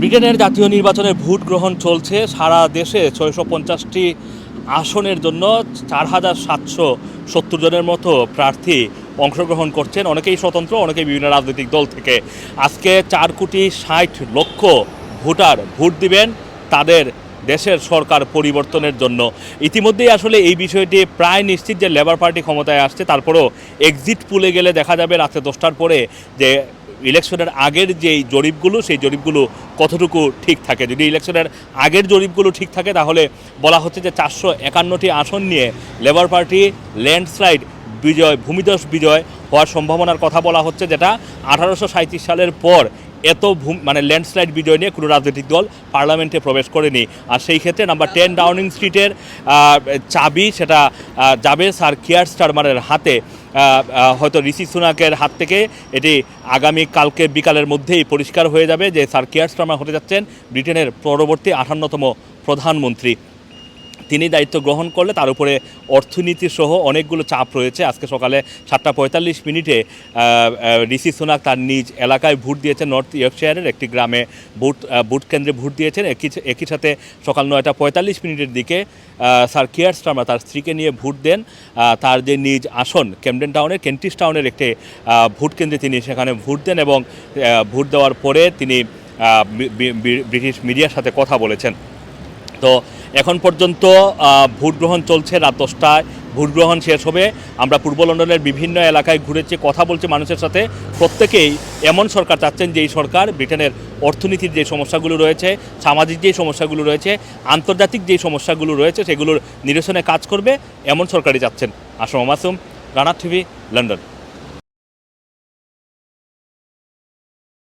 ব্রিটেনের জাতীয় নির্বাচনের ভোট গ্রহণ চলছে সারা দেশে ছয়শো পঞ্চাশটি আসনের জন্য চার হাজার সাতশো সত্তর জনের মতো প্রার্থী অংশগ্রহণ করছেন। অনেকেই স্বতন্ত্র, অনেকেই বিভিন্ন রাজনৈতিক দল থেকে। আজকে চার কোটি ষাট লক্ষ ভোটার ভোট দিবেন তাদের দেশের সরকার পরিবর্তনের জন্য। ইতিমধ্যেই আসলে এই বিষয়টি প্রায় নিশ্চিত যে লেবার পার্টি ক্ষমতায় আসছে, তারপরেও এক্সিট পুলে গেলে দেখা যাবে রাতে দশটার পরে যে ইলেকশনের আগের যেই জরিপগুলো, সেই জরিপগুলো কতটুকু ঠিক থাকে? যদি ইলেকশনের আগের জরিপগুলো ঠিক থাকে, তাহলে বলা হচ্ছে যে চারশো একান্নটি আসন নিয়ে লেবার পার্টি, ল্যান্ডস্লাইড বিজয় ভূমিদস বিজয় হওয়ার সম্ভাবনার কথা বলা হচ্ছে, যেটা আঠারোশো সালের পর এত মানে ল্যান্ডস্লাইড বিজয় নিয়ে কোনো রাজনৈতিক দল পার্লামেন্টে প্রবেশ করেনি। আর সেই ক্ষেত্রে নাম্বার টেন ডাউনিং স্ট্রিটের চাবি সেটা যাবে স্যার কিয়ার স্টারমারের হাতে। হয়তো ঋষি সুনাকের হাত থেকে এটি আগামী কালকে বিকালের মধ্যেই পরিষ্কার হয়ে যাবে যে স্যার কিয়ার শর্মা হতে যাচ্ছেন ব্রিটেনের পরবর্তী আঠান্নতম প্রধানমন্ত্রী। তিনি দায়িত্ব গ্রহণ করলে তার উপরে অর্থনীতি সহ অনেকগুলো চাপ রয়েছে। আজকে সকালে সাতটা পঁয়তাল্লিশ মিনিটে ঋষি সুনাক তার নিজ এলাকায় ভোট দিয়েছেন, নর্থ ইয়র্কশায়ারের একটি গ্রামে ভোট ভোট কেন্দ্রে ভোট দিয়েছেন। একই একই সাথে সকাল নয়টা পঁয়তাল্লিশ মিনিটের দিকে স্যার কিয়ার স্টার্মার তার স্ত্রীকে নিয়ে ভোট দেন। তার যে নিজ আসন, ক্যামডেন টাউনের, কেন্টিস টাউনের একটি ভোট কেন্দ্রে তিনি সেখানে ভোট দেন এবং ভোট দেওয়ার পরে তিনি ব্রিটিশ মিডিয়ার সাথে কথা বলেছেন। তো এখন পর্যন্ত ভোট গ্রহণ চলছে রাত দশটায়। ভোট গ্রহণ শেষ হবে। আমরা পূর্ব লন্ডনের বিভিন্ন এলাকায় ঘুরেছি, কথা বলছি মানুষের সাথে। প্রত্যেকেই এমন সরকার চাচ্ছেন যে এই সরকার ব্রিটেনের অর্থনীতির যে সমস্যাগুলো রয়েছে, সামাজিক যে সমস্যাগুলো রয়েছে, আন্তর্জাতিক যে সমস্যাগুলো রয়েছে, সেগুলোর নিরসনে কাজ করবে। এমন সরকারই চাচ্ছেন। Assam Masum Rana TV, London.